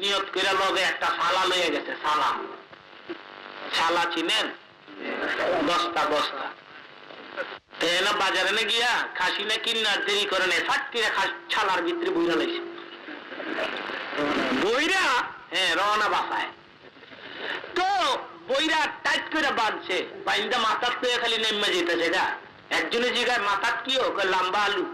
নিয়ত করে লগে একটা লয়ে গেছে চিনেন? বস্তা বস্তা। বাজারে না গিয়া খাসি না কিনার দেরি করে নেই ছালার ভিতরে বইরা হ্যাঁ রওনা বাসায়। তো বইরা টাইট করে বাঁধছে। বাইন্দা মাথার পেয়ে খালি নেমে যেতেছে গা। একজনে জিগায়, মাথার কি হোক লম্বা আলু।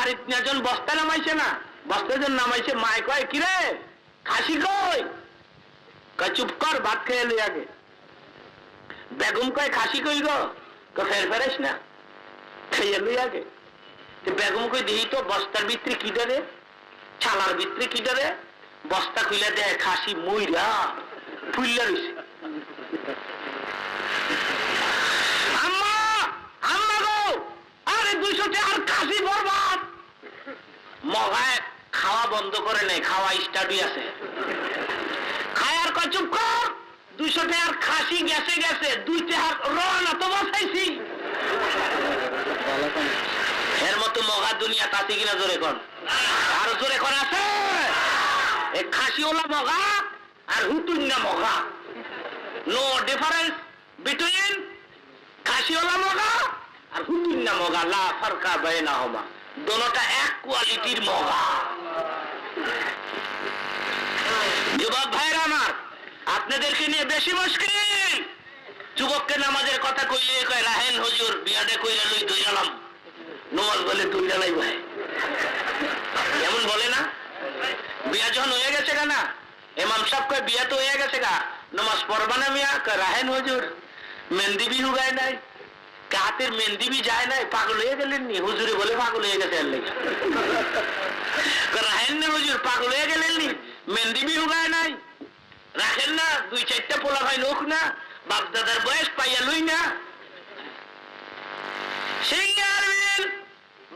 বাড়িতে একজন বস্তা নামাইছে না? বস্তা যখন নামাইছে, মায় কয়, কিরে, খাসি কই? কয়, চুপ কর, ভাত খেয়ে লই আগে। বেগম কয়, খাসি কই গো? কয় ফের ফেরেস না, খেয়ে লই আগে। তো বেগম কই দিই তো, বস্তার ভিতরে কি ধরে? ছালার ভিতরে কি ধরে? বস্তা খুলে দেয়, খাসি মইরা ফুললে রইছে। আম্মা আম্মা গো, আরে দুইশো বরবাদ মগায় খাওয়া বন্ধ করে নেই, খাওয়া স্টাডি আছে। খায়ার কয়, চুপ কর, দুইশো টাকার খাসি গেছে গেছে, দুই টাকার রওনা তো বসাইছি এর মতো মগা দুনিয়া তাতে কিনা জোরে কর আর জোরে কর আছে? এ খাসিওলা মগা আর হুতুন্না মগা নো ডিফারেন্স বিটুইন খাসিওলা মগা আর হুতুন্না মগা লা ফারকা বাইনা হমা দোনোটা এক কোয়ালিটির মগা যুবক ভাইরা আমার, আপনাদেরকে নিয়ে বেশি মুশকিল। যুবককে নামাজের কথা কইলে কয়, রাহেন হুজুর, বিয়াদে কইলে লই দইরালাম নমাজ বলে দইরালাই ভাই। এমন বলে না? বিয়া যখন হয়ে গেছে না এমাম সাহেব কয়, বিয়া তো হয়ে গেছে গা, নমাজ পড়বা না মিয়া? কয়, রাহেন হজুর, মেহেন্দি বিহু হুগায় নাই। হাতের মেহেন্দি বি যায় নাই, পাগল হয়ে গেলেন নি। হুজুরে বলে পাগল হয়ে গেছে রাহেন না হুজুর, পাগল হয়ে গেলেন নি। মেহেন্দি বি হুগায় নাই। রাখেন না, দুই চারটা পোলা ভাই লোক না বাপ দাদার বয়স পাইয়া লই না।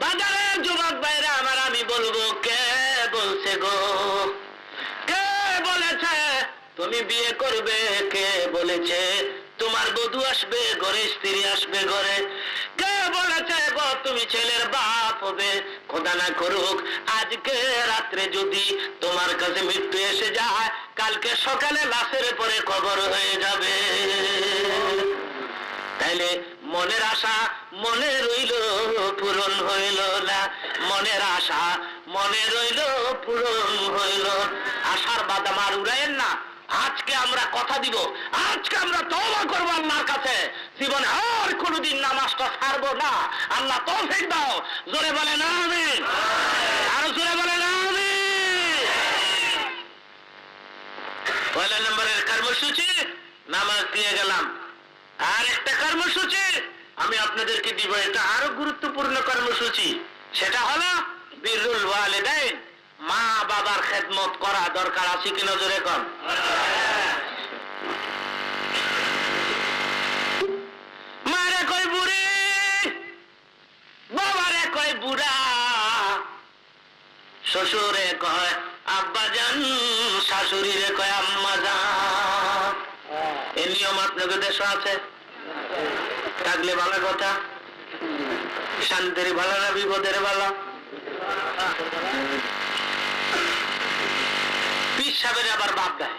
বাজারে যুবক আমার আমি বলব, কে বলছে গো? কে বলেছে, তুমি বিয়ে করবে, কে বলেছে? তোমার বধু আসবে, ঘরে স্ত্রী আসবে ঘরে। কে বলেছে গো, তুমি ছেলের বাপ হবে? খোদা না করুক, আজকে রাত্রে যদি তোমার কাছে মৃত্যু এসে যায়, কালকে সকালে লাশের পরে কবর হয়ে যাবে। তাইলে মনের আশা মনে রইল, পূরণ হইল না। মনের আশা মনে রইল, পূরণ হইল আশার বাদাম আর উড়াইয়েন না। আজকে আমরা কথা দিব, আজকে আমরা তওবা করব আল্লাহর কাছে। জীবনে আর কোনোদিন নামাজটা ছাড়বো না। আল্লাহ তৌফিক দাও। জোরে বলে না আমি আরও জোরে বলে না আমি পয়লা নম্বরের কর্মসূচি, নামাজ দিয়ে গেলাম। আর একটা কর্মসূচি, আমি আপনাদেরকে দিব এটা আরও গুরুত্বপূর্ণ কর্মসূচি। সেটা হলো বীরুল ওয়ালিদাইন। মা বাবার খেদমত করা দরকার আছে কি নজরে কম মারে কই বুড়ি, বাবারে কই বুড়া। শ্বশুরে কয় আব্বা যান শাশুড়িরে কয় আম্মা যান এই নিয়ম আপনাদের দেশে আছে? থাকলে ভালো কথা। শান্তির ভালো না বিপদের ভালো? সাহেবের আবার বাপ দেয়।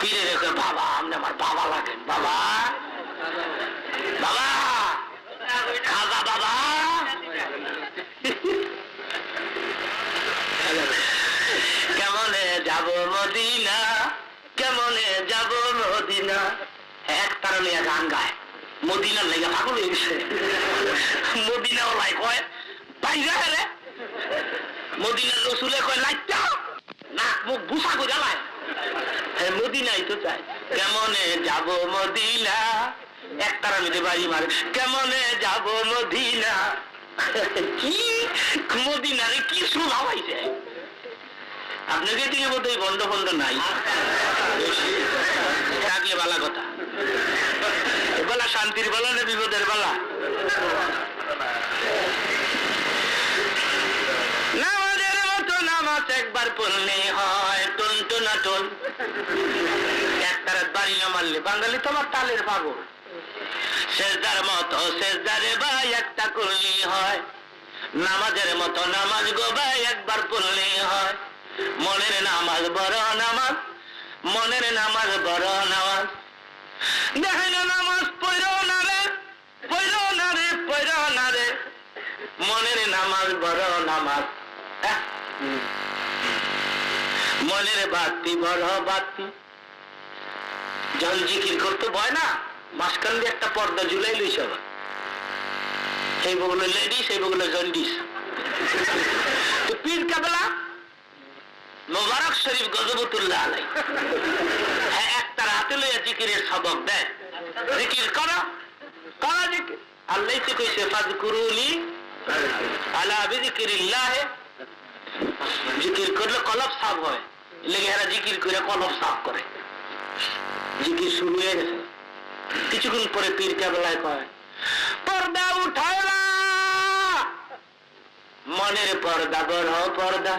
পীরে রেখে বাবা? আপনি আমার বাবা লাগেন। বাবা? বাবা? খাজা বাবা? কেমনে যাব মদিনা? কেমনে যাব মদিনা? এক তারা গান গায়। মদিনার লেগে পাগল হয়ে গেছে। মদিনা ওলাই কয়, বাইরে মদিনার রসুলে কয় লাইটা নাক, মুখ বুসা করে লাই। হ্যাঁ মদিনাই তো চাই কেমনে যাব মদিনা? এক তারা মিলে বাড়ি মারে। কেমনে যাব মদিনা? কি? মদিনারে কি শোনা হয়েছে আপনাকে দিকে বোধহয় বন্ধ বন্ধ নাই। থাকলে বালা কথা। বলা শান্তির বেলা না বিপদের বেলা নামাজের মতো নামাজ একবার পড়লে হয় টন টনা টন। এক তারাত বাড়ি মারলে বাঙালি তোমার তালের পাগল। সেজদার মতো সেজদারে ভাই একটা করলেই হয়। নামাজের মতো নামাজ গো ভাই একবার পড়লেই হয়। মনের নামাজ বড় নামাজ মনের নামাজ বড় নামাজ। দেখেন নামাজ পড়ো না রে পড়ো না রে পড়ো না রে। মনের নামাজ বড় নামাজ। আহ, মনের বাতি, বড় বাতি। জল জিকির করতে ভয় না? মাঝখান দিয়ে একটা পর্দা ঝুলাই লইস আবার। সেই বগুলো লেডিস এই বগুলো জন্ডিস কাবলা? মোবারক শরীফ গজবতুল্লাহ আলাই হ্যাঁ একটা রাতে লইয়া জিকিরের সবক দেয় জিকির করো। করো জিকির। আল্লাহ তো কইছে ফাজকুরুনি আলা বিজিকিরিল্লাহ জিকির করলে কলব সাফ হয়। লেগে জিকির করে, কলব সাফ করে। জিকির শুরু হয়ে গেছে। কিছুক্ষণ পরে পীর কেবলায় কয়, পর্দা উঠায় মনের পর্দা বড় পর্দা।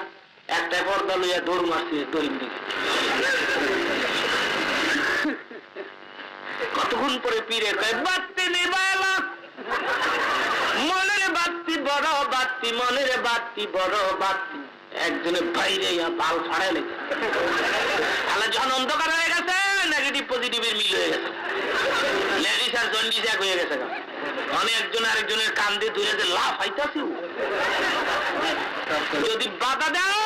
একটা পর্দা লইয়া দৌড় মারছে দড়ির দিকে। কতক্ষণ পরে পীরে কয় বাত্তি নিবাইলা মনের বাত্তি বড় বাত্তি মনের বাত্তি বড় বাত্তি একজনে বাইরে পাল ফাড়াই লেগে। তাহলে যখন অন্ধকার হয়ে গেছে নেগেটিভ পজিটিভের মিল হয়ে গেছে। লেডিস আর জন্ডিস এক হয়ে গেছে অনেক একজন আরেকজনের কান দিয়ে ধরে যে লাভ হইতাছে যদি বাধা দাও,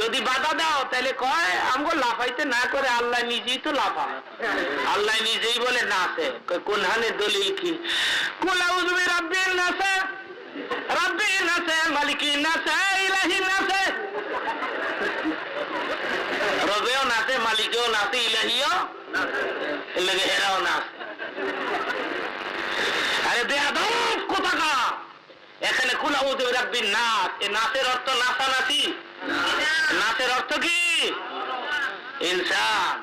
যদি বাধা দাও, তাহলে কয়, আমগো লাফাইতে না করে আল্লাহ নিজেই তো লাফায় আল্লাহ নিজেই বলে নাচে কয়, কোন হানে দলিল কি? কুল আউযু বিরাব্বিন নাস। রাব্বিন নাস মালিকিন নাস, ইলাহি নাস। মালিকেও নাচে ইলাহিও লাগে হেরাও নাচে আরে বেয়াদব কোথাকা এখানে খোলা উজু রাব্বিন নাচ এ নাচের অর্থ নাচের অর্থ কি ইনসান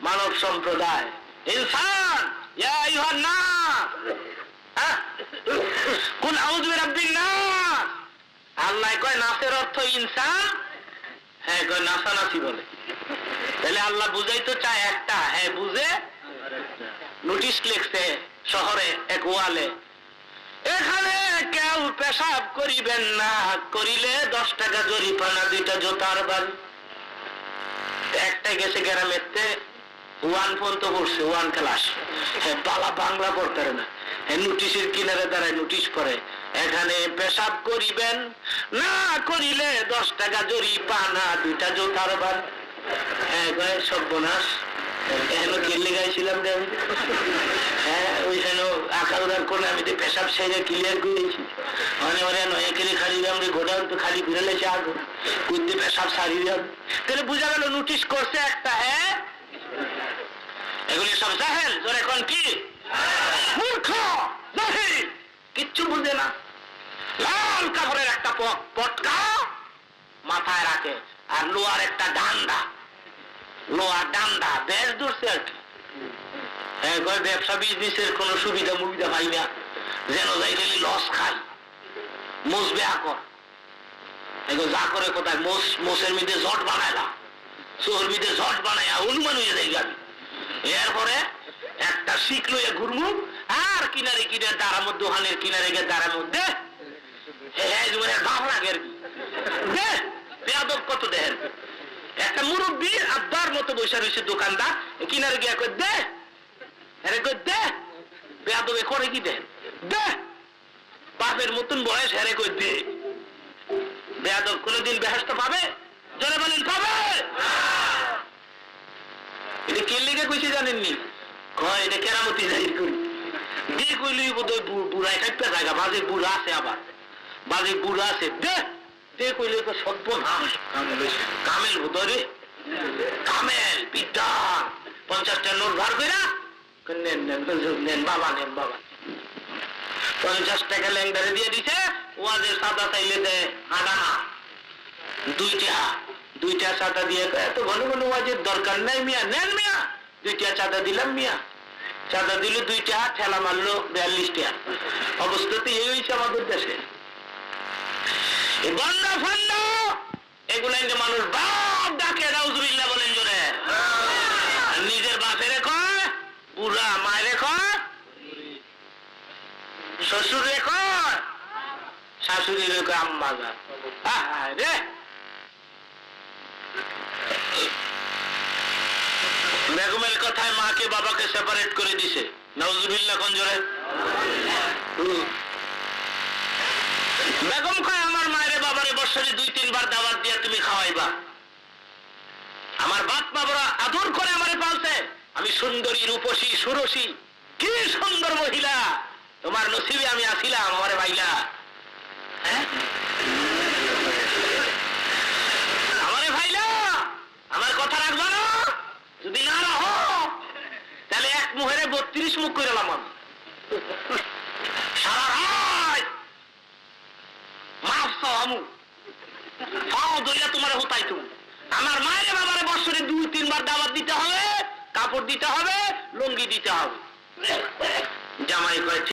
মানব সম্প্রদায় ইনসান বিরাব্বিন নাস আল্লাহ কয় নাচের অর্থ ইনসান হ্যাঁ কয় নাচানাচি বলে তাহলে আল্লাহ বুঝাইতে চায় একটা। হ্যাঁ বুঝে? নোটিশ লিখছে শহরে, এক ওয়ালে। এখানে কেউ পেশাব করিবেন না। করিলে দশ টাকা জরিপানা দুইটা জোতার বাড়ি। একটা গেছে গ্রামেতে ওয়ান পর্যন্ত পড়ছে, ওয়ান ক্লাস। হ্যাঁ বালা বাংলা পড়তে না। হ্যাঁ নোটিশের কিনারে দাঁড়ায় নোটিশ করে এখানে পেশাব করিবেন, না করিলে দশ টাকা জরিপানা দুইটা জোতার বাড়ি। হ্যাঁ আমি? হ্যাঁ পেশাব সেরে ক্লিয়ার করেছি মানে আমরা গোডাউন তো খালি ঘুরে লেছে আগে। কুদ্দি পেশাব যাবে তাহলে গেল নোটিশ করছে একটা হ্যাঁ? এগুলি সব জাহেল, তোর এখন কি? মূর্খ, জাহিল। কিচ্ছু বুঝে না। লাল কাপড়ের একটা পটকা মাথায় রাখে। আর লোহার একটা ডান্ডা লোহার ডান্ডা বেশ দূরছে আর কি ব্যবসা বিজনেসের কোনো সুবিধা মুবিধা পাই না। যেন যাই গেলে লস খাই। মোষ বেয়া কর এগো যা করে কোথায়? মোষ মোষের মধ্যে জট বানাইলা চোর মধ্যে জট বানাইয়া অনুমান হয়ে যায় গাড়ি এরপরে একটা শিখ লইয়া ঘুরমু, আর কিনারে কিনারে দাঁড়ার মধ্যে, ওখানের কিনারে গিয়ে দাঁড়ার মধ্যে হ্যাঁ ভাব লাগে আর কি বেয়াদব কত দেন একটা মুরব্বী আব্বার মতো বসে রয়েছে দোকানদার, কিনারে গিয়া কই দে। আরে কই দে। করে কি দেন দে। বাপের মতন বয়স হেরে কই দে। বেয়াদব, কোনোদিন বেহাস্ত পাবে? জনে বলেন, পাবে। এটা কে লেগে কইছে জানেননি? কয়, এটা কেরামতি জাহির করি দিয়ে কইলি বোধ হয় বুড়ায় কাটতে জায়গা, বাজে বুড়া আছে আবার। বাজে বুড়া আছে, দে। দে কইলে তো সভ্য না কামেল বোধ কামেল, বিদ্যান। পঞ্চাশটা নোট বার কইরা নেন নেন বাবা নেন, বাবা। পঞ্চাশ টাকা ল্যাংদারে দিয়ে দিছে। ওয়াজের সাদা চাইলে দেয় আনা দুইটা দুইটা চাঁদা দিয়ে এত ঘন ঘন ওয়াজের দরকার নাই মিয়া, নেন মিয়া। দুইটা চাঁদা দিলাম মিয়া। চাঁদা দিলে দুইটা ঠেলা মারলো বিয়াল্লিশ টাকা অবস্থাতে এই হয়েছে আমাদের দেশে। বন্যা ফন্ড এগুলো মানুষ বাপ ডাকে রাউজুবিল্লাহ বলেন জোরে। নিজের বাপেরে কয়, বুড়া মায়েরে কয়, শ্বশুর কয় শাশুড়ি রে আম্মা রে বেগমের কথায় মাকে বাবাকে সেপারেট করে দিছে। নজরুল্লাহ কঞ্জরে বেগম কয়, আমার বছরে দুই, তিনবার দাওয়াত দিয়া তুমি খাওয়াইবা। আমার বাপ বাবারা আদর করে আমারে পালছে। আমি সুন্দরী, রূপসী, সুরসী। কি সুন্দর মহিলা! তোমার নসিবে আমি আসিলাম, আমারে ভাইলা হ্যাঁ? আমারে ভাইলা কথা রাখবা না? যদি না রাখো, তাহলে এক মুহেরে বত্রিশ মুখ করে আমি সারা রাত মাফ আমু। দইয়া তোমার হতাই তুমি আমার মায়ের বাবারে বছরে দুই, তিনবার দাওয়াত দিতে হবে, কাপড় দিতে হবে, লুঙ্গি দিতে হবে। জামাই কয়েছে